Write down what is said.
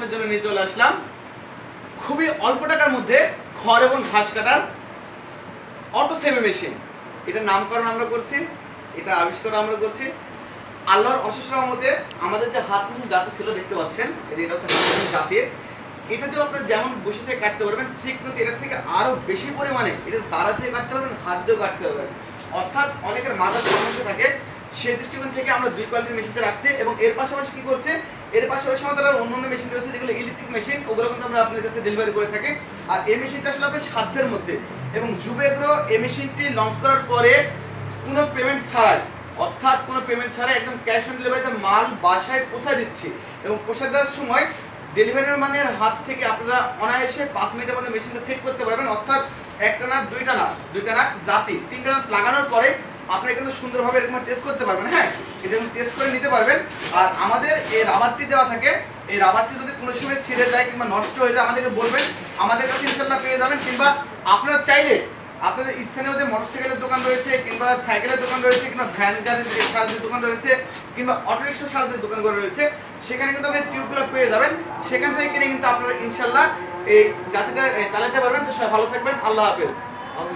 আপনাদের জন্য নিয়ে চলে আসলাম। খুবই অল্প টাকার মধ্যে খড় এবং ঘাস কাটার অটো সেমি মেশিন এটা নামকরণ আমরা করছি, এটা আবিষ্কার আমরা করছি। আল্লাহর অশেষ রহমতে আমাদের যে হাত মেশিন জাতি ছিল, দেখতে পাচ্ছেন, এই যে এটা হচ্ছে হাত মেশিন জাতির এটাতেও আপনার যেমন বসে থেকে কাটতে পারবেন, ঠিক কিন্তু এটার থেকে আরও বেশি পরিমাণে এটা দ্বারা দিয়ে কাটতে পারবেন, হাত দিয়েও কাটতে পারবেন। অর্থাৎ অনেকের মাথার সমস্যা থাকে, সেই দৃষ্টিকোণ থেকে আমরা দুই কোয়ালিটির মেশিনটা রাখছি এবং এর পাশাপাশি কি করছে এর পাশাপাশি আমাদের আর অন্য অন্য মেশিন রয়েছে, যেগুলো ইলেকট্রিক মেশিন ওগুলো কিন্তু আমরা আপনাদের কাছে ডেলিভারি করে থাকি। আর এই মেশিনটা আসলে আপনার সাধ্যের মধ্যে। এবং যুবেগ্রো এই মেশিনটি লঞ্চ করার পরে কোনো পেমেন্ট ছাড়াই, অর্থাৎ কোনো পেমেন্ট ছাড়াই একদম ক্যাশ অন ডেলিভারিতে মাল বাসায় পৌঁছে দিচ্ছি। এবং পৌঁছে দেওয়ার সময় ডেলিভারি ম্যানের হাত থেকে আপনারা অনায়াসে পাঁচ মিনিটের মধ্যে মেশিনটা সেট করতে পারবেন। অর্থাৎ একটা না দুইটা না দুইটা না জাতি, তিনটা নাট লাগানোর পরে আপনি কিন্তু সুন্দরভাবে এরকম টেস্ট করতে পারবেন হ্যাঁ? যেমন টেস্ট করে নিতে পারবেন। আর আমাদের এই রাবারটি দেওয়া থাকে, এই রাবারটি যদি কোনো সময় ছিঁড়ে যায় কিংবা নষ্ট হয়ে যায়, আমাদেরকে বলবেন, আমাদের কাছে ইনশাল্লাহ পেয়ে যাবেন। কিংবা আপনারা চাইলে আপনাদের স্থানীয় যে মোটরসাইকেলের দোকান রয়েছে, কিংবা সাইকেলের দোকান রয়েছে, কিংবা ভ্যান গাড়ির সারাদের দোকান রয়েছে, কিংবা অটোরিক্সা সারাদের দোকানগুলো রয়েছে, সেখানে কিন্তু আপনি টিউবগুলো পেয়ে যাবেন। সেখান থেকে কিনে কিন্তু আপনারা ইনশাল্লাহ এই জাতিটা চালাতে পারবেন। তো সবাই ভালো থাকবেন। আল্লাহ হাফেজ।